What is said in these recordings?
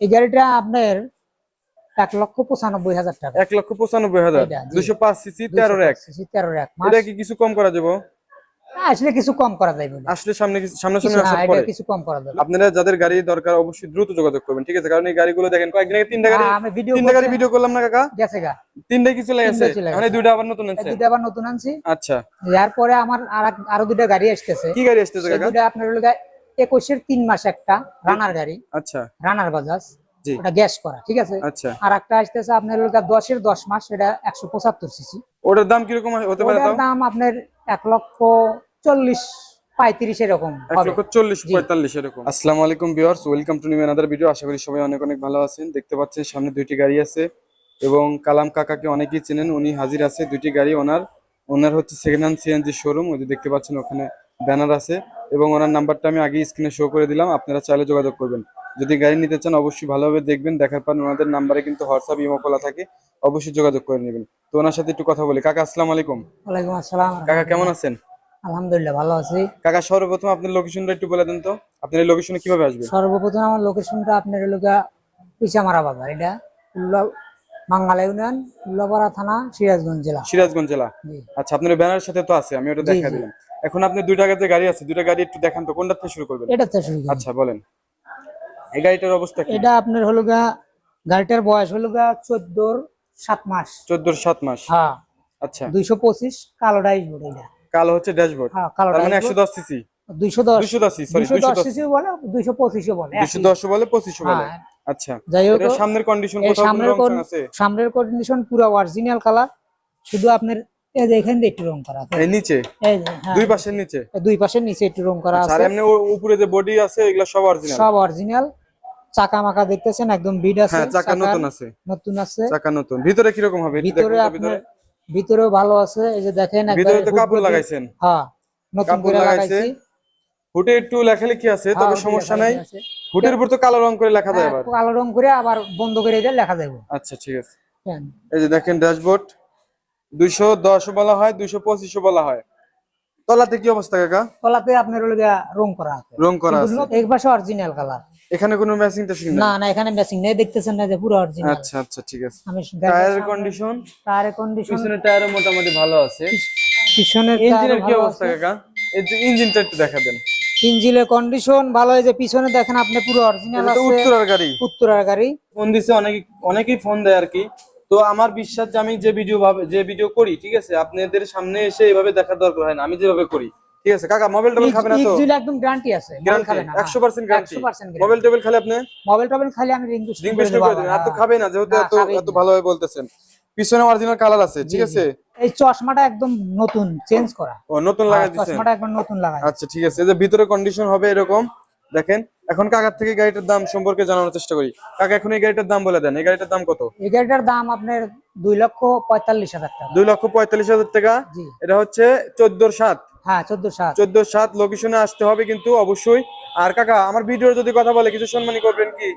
এই গাড়িটা আপনার এক লক্ষ পঁচানব্বই হাজার টাকা। এক লক্ষ পঁচানব্বই হাজার। দুশো পাঁচ সিসি তেরোর এক তেরো এক এটা কি কিছু কম করা যাব? আসলে কিছু কম করা যাবে আসলে সামনে কিছু- সামনাসামনি কিছু- আসার হ্যাঁ, পরে। কিছু কম করা যাবে। আপনারা যাদের গাড়ি দরকার অবশ্যই দ্রুত যোগাযোগ করবেন ঠিক আছে? কারণ এই গাড়িগুলো দেখেন কয়েকদিন আগে তিনটা গাড়ি হ্যাঁ, আমি ভিডিও তিনটা গাড়ি ভিডিও করলাম না কাকা? গেছে গা। তিনটাই কিছু চলে মানে দুইটা আবার নতুন আছে দুটো আবার নতুন আনছি। আচ্ছা। যার পরে আমার আর আরও দুটো গাড়ি আসতেছে। কি গাড়ি আসতেছে কাকা? দুটো আপনার হলো একুশের তিন মাস একটা রানার গাড়ি। আচ্ছা। রানার বাজাজ। জি। ওটা গ্যাস করা ঠিক আছে? আচ্ছা। আর একটা আসতেছে আপনার দশের দশ মাস সেটা একশো পঁচাত্তর সিসি ওটার দাম কীরকম হতে পারে দাম আপনার এক লক্ষ চল্লিশ পঁয়ত্রিশ এরকম এক লক্ষ চল্লিশ পঁয়তাল্লিশ এরকম। আসসালামু আলাইকুম viewers welcome to new another video. আশা করি সবাই অনেক অনেক ভালো আছেন। দেখতে পাচ্ছেন সামনে দুইটি গাড়ি আছে এবং কালাম কাকাকে অনেকেই চেনেন উনি হাজির আছে দুইটি গাড়ি ওনার। ওনার হচ্ছে সেকেন্ড হ্যান্ড সিএনজি শোরুম ওই দেখতে পাচ্ছেন ওখানে ব্যানার আছে। এবং ওনার নাম্বারটা আমি আগে স্ক্রিনে শো করে দিলাম আপনারা চাইলে যোগাযোগ করবেন। যদি গাড়ি নিতে চান অবশ্যই ভালোভাবে দেখবেন দেখার পর ওনাদের নাম্বারে কিন্তু হোয়াটসঅ্যাপ ইমো খোলা থাকে অবশ্যই যোগাযোগ করে নেবেন। তো ওনার সাথে একটু কথা বলি। কাকা আসসালামু আলাইকুম। ওয়ালাইকুম আসসালাম। কাকা কেমন আছেন? আলহামদুলিল্লাহ ভালো আছি। কাকা সর্বপ্রথম আপনার লোকেশনটা একটু বলে দেন তো। আপনার এই লোকেশনে কীভাবে আসবেন? সর্বপ্রথম আমার লোকেশনটা আপনার হলো গা পিসামারা বাজার এটা উল্লা বাঙ্গালা ইউনিয়ন উল্লাপাড়া থানা সিরাজগঞ্জ জেলা। সিরাজগঞ্জ জেলা। আচ্ছা আপনার ব্যানারের সাথে তো আছে আমি ওটা দেখা দিলাম। এখন আপনি দুইটা যে গাড়ি আছে দুইটা গাড়ি একটু দেখান তো কোনটা থেকে শুরু করবেন? এটা তো শুরু করি। আচ্ছা বলেন। এই গাড়িটার অবস্থা কি? এটা আপনার হলো গা গাড়িটার বয়স হলো গা চোদ্দোর সাত মাস। চোদ্দোর সাত মাস। হ্যাঁ। আচ্ছা। দুইশো পঁচিশ কালো ডাইসবোর্ড এটা। কালো হচ্ছে ড্যাশবোর্ড হ্যাঁ কালো তার মানে একশো দশ সিসি দুইশো দশ। দুইশো দশ সরি দুইশো দুইশো দশ দশ। সিসিও বলে দুইশো পঁচিশও বলে দুইশো একই। দশ বলে পঁচিশশো বলে। হ্যাঁ, আচ্ছা। যাই হোক সামনের কন্ডিশন কোথাও সামনের কন্ডিশন পুরো অরিজিনাল কালার শুধু আপনার এই একটু রং করা আছে। এই নিচে? এই হ্যাঁ, দুই পাশের নিচে? দুই পাশের নিচে একটু রং করা আচ্ছা, আর আছে। এমনি উপরে যে বডি আছে এগুলো সব অরিজিনাল সব অরিজিনাল চাকা মাকা দেখতেছেন একদম বিড আছে হ্যাঁ চাকা নতুন আছে। নতুন আছে। চাকা নতুন। ভিতরে হবে? ভিতরে আপনার ভিতরেও ভালো আছে। এই যে দেখেন ভিতরে তো কাপড় লাগাইছেন। হ্যাঁ নতুন করে লাগাইছে, লাগাইছি। হুটে একটু আছে তবে সমস্যা নাই। হুটের উপর তো কালো রং করে লেখা যায় আবার। কালো রং করে আবার বন্ধ করে দিয়ে লেখা যাবে আচ্ছা ঠিক আছে। এই যে দেখেন ড্যাশবোর্ড দুইশো দশ বলা হয় দুইশো পঁচিশশো বলা হয়। তলাতে কি অবস্থা কাকা? তলাতে আপনার হলো রং করা আছে। রং করা আছে। পাশে অরিজিনাল কালার এখানে কোনো ম্যাচিং টাচিং না না এখানে ম্যাচিং নেই দেখতেছেন না যে পুরো অরিজিনাল আচ্ছা আচ্ছা ঠিক আছে। আমি টায়ারের কন্ডিশন টায়ারের কন্ডিশন পিছনের টায়ারও মোটামুটি ভালো আছে। পিছনের ইঞ্জিনের কি অবস্থা কাকা? এই যে ইঞ্জিনটা একটু দেখা দেন। ইঞ্জিনের কন্ডিশন ভালো এই যে পিছনে দেখেন আপনি পুরো অরিজিনাল আছে। উত্তরার গাড়ি। উত্তরার গাড়ি। ফোন দিছে অনেকে অনেকেই ফোন দেয় আর কি। তো আমার বিশ্বাস যে আমি যে ভিডিও ভাবে যে ভিডিও করি ঠিক আছে? আপনাদের সামনে এসে এভাবে দেখার দরকার হয় না আমি যেভাবে করি ঠিক আছে? কাকা মোবাইল টোবাইল খাবে না তো? ইঞ্জিন একদম গ্যারান্টি আছে মোবাইল খাবে না একশো পার্সেন্ট গ্যারান্টি 100% মোবাইল টোবাইল খালে আপনি? মোবাইল টোবাইল খালি আমি রিং রিং বেস্ট করে দিবেন। আর তো খাবে না যেহেতু এত এত। ভালোভাবে বলতেছেন। পিছনে অরিজিনাল কালার আছে ঠিক আছে? এই চশমাটা একদম নতুন চেঞ্জ করা। ও নতুন লাগাই দিছেন চশমাটা একবার নতুন লাগাই। আচ্ছা ঠিক আছে। এই যে ভিতরে কন্ডিশন হবে এরকম দেখেন। এখন কাকার থেকে গাড়িটার দাম সম্পর্কে জানানোর চেষ্টা করি। কাকা এখন এই গাড়িটার দাম বলে দেন। এই গাড়িটার দাম কত? এই গাড়িটার দাম আপনার দুই লক্ষ পঁয়তাল্লিশ হাজার টাকা। দুই লক্ষ পঁয়তাল্লিশ হাজার টাকা। এটা হচ্ছে চোদ্দোর সাত। হ্যাঁ চোদ্দ সাত। চোদ্দ সাত লোকেশনে আসতে হবে কিন্তু অবশ্যই। আর কাকা আমার ভিডিওর যদি কথা বলে কিছু সম্মানী করবেন কি?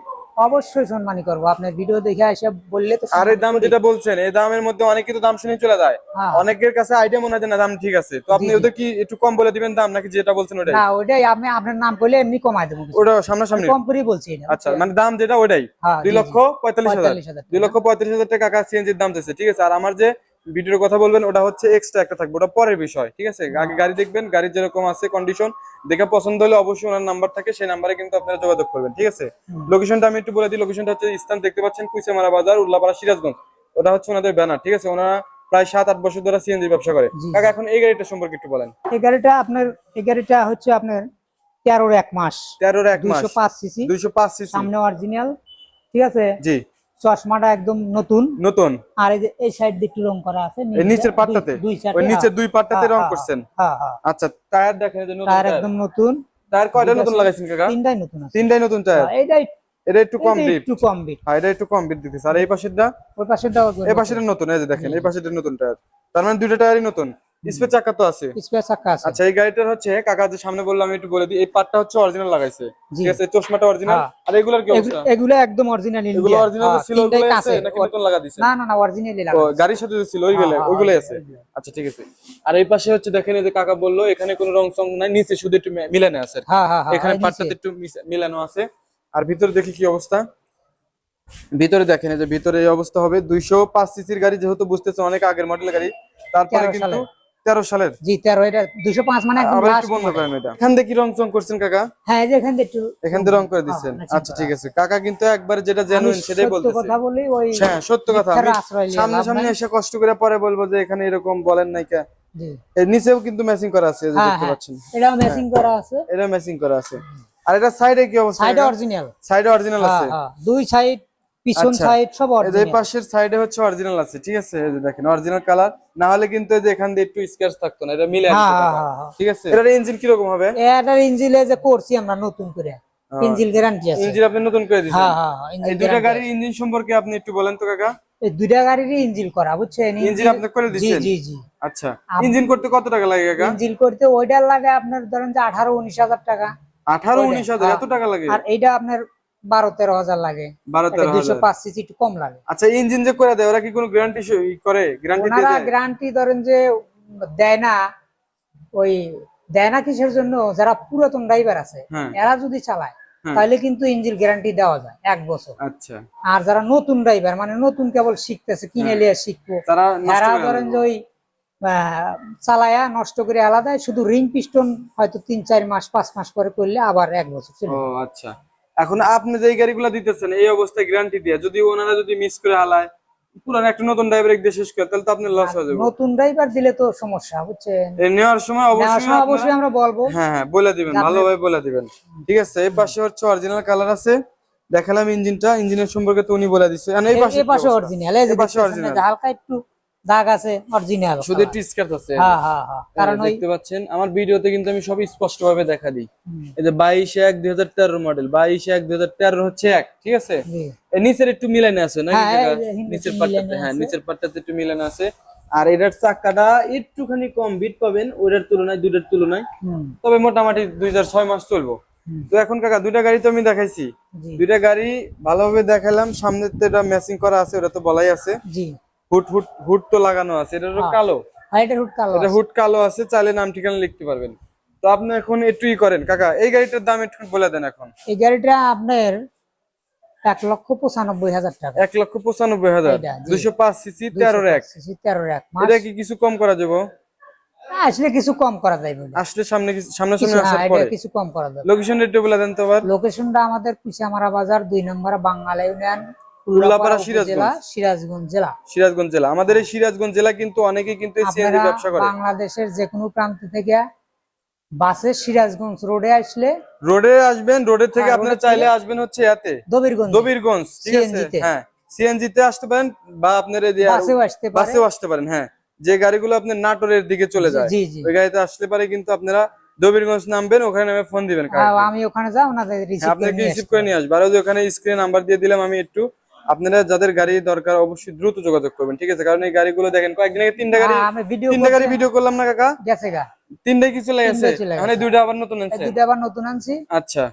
অবশ্যই সম্মানী করব। আপনার ভিডিও দেখে এসে বললে তো আর সম্মানী দাম যেটা বলছেন এই দামের মধ্যে অনেকে তো দাম শুনে চলে যায়। হ্যাঁ। অনেকের কাছে আইডিয়া মনে হয় না দাম ঠিক আছে। তো আপনি। ওদের কি একটু কম বলে দিবেন দাম নাকি যেটা বলছেন ওটাই? না ওইটাই আমি আপনার নাম বলে এমনি কমাই দেবো ওটা সামনাসামনি? কম করেই বলছি আচ্ছা মানে দাম যেটা ওটাই। হ্যাঁ, দুই লক্ষ পঁয়তাল্লিশ হাজার। দুই লক্ষ পঁয়ত্রিশ হাজার টাকা কাকা সিএনজির দাম চাইছে ঠিক আছে? আর আমার যে ভিডিওর কথা বলবেন ওটা হচ্ছে এক্সট্রা একটা থাকবে ওটা পরের বিষয় ঠিক আছে? আগে গাড়ি দেখবেন গাড়ির যেরকম আছে কন্ডিশন দেখে পছন্দ হলে অবশ্যই ওনার নাম্বার থাকে সেই নাম্বারে কিন্তু আপনারা যোগাযোগ করবেন ঠিক আছে? লোকেশনটা আমি একটু বলে দিই লোকেশনটা হচ্ছে স্থান দেখতে পাচ্ছেন কুইসামারা বাজার উল্লাপাড়া সিরাজগঞ্জ ওটা হচ্ছে ওনাদের ব্যানার ঠিক আছে? ওনারা প্রায় সাত আট বছর ধরে সিএনজি ব্যবসা করে। কাকা এখন এই গাড়িটা সম্পর্কে একটু বলেন। এই গাড়িটা আপনার এই গাড়িটা হচ্ছে আপনার তেরোর এক মাস তেরোর এক মাস। দুইশো পাঁচ সিসি। দুইশো পাঁচ সিসি। সামনে অরিজিনাল ঠিক আছে? জি। চশমাটা একদম নতুন। নতুন? আর এই যে এই সাইড দিয়ে একটু রং করা আছে নিচের পাটটাতে? ওই নিচের হ্যাঁ, দুই পাটটাতে হ্যাঁ, রং হ্যাঁ, করছেন? হ্যাঁ হ্যাঁ আচ্ছা টায়ার দেখেন যে নতুন টায়ার একদম নতুন। টায়ার কয়টা নতুন লাগাইছেন কাকা? তিনটাই নতুন আছে। তিনটাই নতুন টায়ার? হ্যাঁ, এইটাই এটা একটু কম ডিপ একটু কম বিট হ্যাঁ এটা একটু কম বিট দিতেছে। আর এই পাশেরটা? ওই পাশেরটাও এই পাশেরটা নতুন এই যে দেখেন এই পাশেরটা নতুন টায়ার। তার মানে দুইটা টায়ারই নতুন? স্পেস চাকা তো আছে। চাকা আছে। আচ্ছা এই গাড়িটার হচ্ছে কাকা যে সামনে বললাম আমি একটু বলে দিই এই পার্টটা হচ্ছে অরিজিনাল লাগাইছে। ঠিক আছে চশমাটা অরিজিনাল হ্যাঁ। আর এগুলার কি অবস্থা? এগুলো একদম অরিজিনাল এগুলো অরিজিনাল ছিল ওগুলো আছে নাকি নতুন লাগা দিছে? না না না অরিজিনালি ও গাড়ির সাথে ছিল ওইগুলো হ্যাঁ, হ্যাঁ, হ্যাঁ, আছে? আচ্ছা ঠিক আছে। আর এই পাশে হচ্ছে দেখেন এই যে কাকা বলল এখানে কোনো রং সং নাই নিচে শুধু একটু মিলানো আছে হ্যাঁ হ্যাঁ হ্যাঁ এখানে এই পাটটাতে একটু মিলানো আছে। আর ভিতরে দেখি কি অবস্থা। ভিতরে দেখেন এই যে ভিতরে এই অবস্থা হবে। দুইশো পাঁচ সিসির গাড়ি যেহেতু বুঝতেছেন অনেক আগের মডেল গাড়ি। তারপরে কিন্তু। তেরো সালের? জি তেরো এটা দুইশো পাঁচ মানে বন্ধ করেন এটা। এখান থেকে কি রং চং করছেন কাকা? হ্যাঁ এই যে এখান থেকে একটু এখান থেকে রং করে দিচ্ছেন। হ্যাঁ, আচ্ছা ঠিক আছে। কাকা কিন্তু একবার যেটা জেনুইন সেটাই সত্য কথা বলি ওই হ্যাঁ সত্য কথা। সামনে সামনে এসে কষ্ট করে পরে বলব যে এখানে এরকম বলেন নাই কে। জি। এর নিচেও কিন্তু ম্যাচিং করা আছে হ্যাঁ, দেখতে হ্যাঁ। পাচ্ছেন। এটা ম্যাচিং করা আছে। এটা ম্যাচিং করা আছে। আর এটা সাইডে কি অবস্থা? সাইড অরিজিনাল সাইডে অরিজিনাল আছে। দুই সাইড পিছন আচ্ছা। সাইড সব এই যে এই পাশের সাইডে হচ্ছে অরিজিনাল আছে ঠিক আছে? এই যে দেখেন অরিজিনাল কালার না হলে কিন্তু এই যে এখান দিয়ে একটু স্ক্র্যাচ থাকতো না এটা মিলে হ্যাঁ হ্যাঁ হ্যাঁ। ঠিক আছে? এটার ইঞ্জিন কি রকম হবে? এটার ইঞ্জিলে যে করছি আমরা নতুন করে ইঞ্জিল গ্যারান্টি আছে। ইঞ্জিন আপনি নতুন করে দিয়েছেন? হ্যাঁ হ্যাঁ এই guarantee গাড়ির ইঞ্জিন সম্পর্কে আপনি একটু বলেন তো কাকা। এই দুইটা গাড়িরই ইঞ্জিন করা বুঝছেন? ইঞ্জিন আপনি করে জি জি জি। আচ্ছা। ইঞ্জিন করতে কত টাকা লাগে কাকা? ইঞ্জিল করতে ওইটা লাগে আপনার ধরেন যে আঠারো উনিশ হাজার টাকা। আঠারো ওইটা, উনিশ হাজার হ্যাঁ। এত টাকা লাগে? আর এইটা আপনার বারো তেরো হাজার লাগে। বারো তেরো হাজার। পাঁচ সিসি একটু কম লাগে। আচ্ছা ইঞ্জিন যে করে দেয় ওরা কি কোনো গ্যারান্টি করে? গ্যারান্টি গ্যারান্টি ধরেন যে দেয় না ওই দেয় না কিসের জন্য? যারা পুরাতন ড্রাইভার আছে হ্যাঁ। এরা যদি চালায় হ্যাঁ। তাহলে কিন্তু ইঞ্জিন গ্যারান্টি দেওয়া যায় এক বছর। আচ্ছা। আর যারা নতুন ড্রাইভার মানে নতুন কেবল শিখতেছে কিনে হ্যাঁ। নিয়ে শিখব তারা ধরেন যে ওই চালায়া নষ্ট করে আলাদা শুধু রিং পিস্টন হয়তো তিন চার মাস পাঁচ মাস পরে করলে আবার এক বছর ও আচ্ছা। এখন আপনি যে গাড়িগুলো দিতেছেন এই অবস্থায় গ্যারান্টি দিয়ে যদি ওনারা যদি মিস করে হালায় পুরান একটা নতুন ড্রাইভার দিয়ে শেষ করে তাহলে তো আপনি লস হয়ে যাবে। নতুন ড্রাইভার দিলে তো সমস্যা বুঝছেন? নেওয়ার সময় অবশ্যই অবশ্যই আমরা বলব। হ্যাঁ হ্যাঁ বলে দিবেন ভালোভাবে বলে দিবেন। ঠিক আছে এই পাশে হচ্ছে অরিজিনাল কালার আছে। দেখালাম ইঞ্জিনটা ইঞ্জিনের সম্পর্কে তো উনি বলে দিচ্ছে এই পাশে? অরিজিনাল এই পাশে হালকা একটু দাগ আছে অরিজিনাল শুধু স্ক্র্যাচ আছে। হ্যাঁ হ্যাঁ হ্যাঁ। কারণ দেখতে পাচ্ছেন আমার ভিডিওতে কিন্তু আমি সব স্পষ্ট ভাবে দেখা দিই। এই যে বাইশ এক দুই হাজার তেরো মডেল বাইশ এক দুই হাজার তেরো হচ্ছে এক ঠিক আছে? জি। এ নিচের একটু মিলানো আছে নাকি হ্যাঁ? এই নিচের পাটটাতে হ্যাঁ নিচের পাটটাতে একটু মিলানো আছে। আর এটার চাকাটা একটুখানি কম বিট পাবেন ওটার তুলনায় দুইটার তুলনায়। তবে মোটামুটি দুই হাজার ছয় মাস চলবো। তো এখন কাকা দুইটা গাড়ি তো আমি দেখাইছি। দুইটা গাড়ি ভালোভাবে দেখালাম সামনে তো এটা ম্যাচিং করা আছে ওটা তো বলাই আছে। জি। হুড হুড হুড তো লাগানো আছে। এটা হ্যাঁ। কালো। এটা হুড কালো এটা আছে। হুড কালো আছে চাইলে নাম ঠিকানা লিখতে পারবেন। তো আপনি এখন একটু করেন। কাকা এই গাড়িটার দাম একটু বলে দেন এখন। এই গাড়িটা আপনার এক লক্ষ পঁচানব্বই হাজার টাকা। এক লক্ষ পঁচানব্বই হাজার। দুশো পাঁচ সিসি তেরোর এক তেরোর এক এটা কি কিছু কম করা যাব? আসলে কিছু কম করা যাবে আসলে সামনে কিছু- সামনাসামনি কিছু- আসার হ্যাঁ, পরে। কিছু কম করা যাবে। লোকেশন একটু বলে দেন তো আবার। লোকেশনটা আমাদের কুচামারা বাজার দুই নম্বর বাঙ্গালা ইউনিয়ন উল্লাপাড়া, সিরাজগঞ্জ। সিরাজগঞ্জ জেলা। সিরাজগঞ্জ জেলা। আমাদের এই সিরাজগঞ্জ জেলা কিন্তু অনেকেই কিন্তু সিএনজি ব্যবসা করে। বাংলাদেশের যে কোনো প্রান্ত থেকে বাসে সিরাজগঞ্জ রোডে আসলে রোডে আসবেন রোডের থেকে হ্যাঁ, আপনারা চাইলে আসবেন হচ্ছে এতে। দবিরগঞ্জ। দবিরগঞ্জ ঠিক আছে? হ্যাঁ সিএনজি তে আসতে পারেন বা আপনার বাসেও আসতে বাসেও আসতে পারেন হ্যাঁ। যে গাড়িগুলো আপনার নাটোরের দিকে চলে যায় ওই গাড়িতে আসলে পারে কিন্তু আপনারা দবিরগঞ্জ নামবেন ওখানে নামে ফোন দিবেন হ্যাঁ, আমি ওখানে রিসিভ আপনাকে রিসিভ করে নিয়ে আসবে। আর ওখানে স্ক্রিন নাম্বার দিয়ে দিলাম আমি একটু। আপনারা যাদের গাড়ি দরকার অবশ্যই দ্রুত যোগাযোগ করবেন ঠিক আছে? কারণ এই গাড়িগুলো দেখেন কয়েকদিন আগে তিনটা গাড়ি আমি ভিডিও তিনটা গাড়ি ভিডিও করলাম না কাকা? গেছে গা। তিনটাই কি চলে গেছে। মানে দুইটা আবার নতুন আছে দুটো আবার নতুন আনছি। আচ্ছা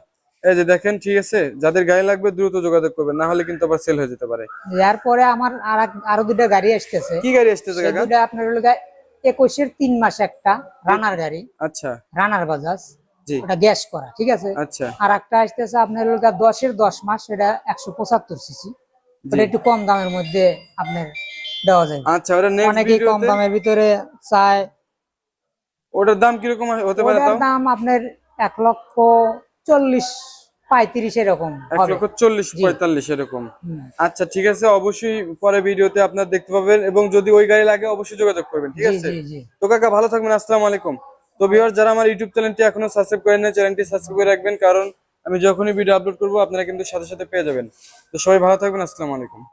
এই যে দেখেন ঠিক আছে? যাদের গাড়ি লাগবে দ্রুত যোগাযোগ করবেন না হলে কিন্তু আবার সেল হয়ে যেতে পারে। এরপরে আমার আর দুইটা গাড়ি আসতেছে। কি গাড়ি আসতেছে কাকা? দুটো আপনার হলো একুশের তিন মাস একটা রানার গাড়ি। আচ্ছা। রানার বাজাজ। ওটা গ্যাস করা ঠিক আছে? আচ্ছা। আর একটা আসতেছে আপনার দশের দশ মাস সেটা একশো পঁচাত্তর সিসি। ওটা একটু কম দামের মধ্যে আপনার দেওয়া যায়। আচ্ছা ওটা নেক্সট অনেকেই কম দামের ভিতরে চায়। ওটার দাম কীরকম হতে পারে ওটার দাম আপনার এক লক্ষ চল্লিশ পঁয়ত্রিশ এরকম এক হবে। লক্ষ চল্লিশ জি। পঁয়তাল্লিশ এরকম। আচ্ছা ঠিক আছে অবশ্যই পরে ভিডিওতে আপনার দেখতে পাবেন এবং যদি ওই গাড়ি লাগে অবশ্যই যোগাযোগ করবেন ঠিক আছে? তো কাকা ভালো থাকবেন আসসালামু আলাইকুম। তো ভিউয়ার যারা আমার ইউটিউব চ্যানেলটি এখনও সাবস্ক্রাইব করেন না চ্যানেলটি সাবস্ক্রাইব করে রাখবেন কারণ আমি যখনই ভিডিও আপলোড করব, আপনারা কিন্তু সাথে সাথে পেয়ে যাবেন। তো সবাই ভালো থাকবেন, আসসালামু আলাইকুম।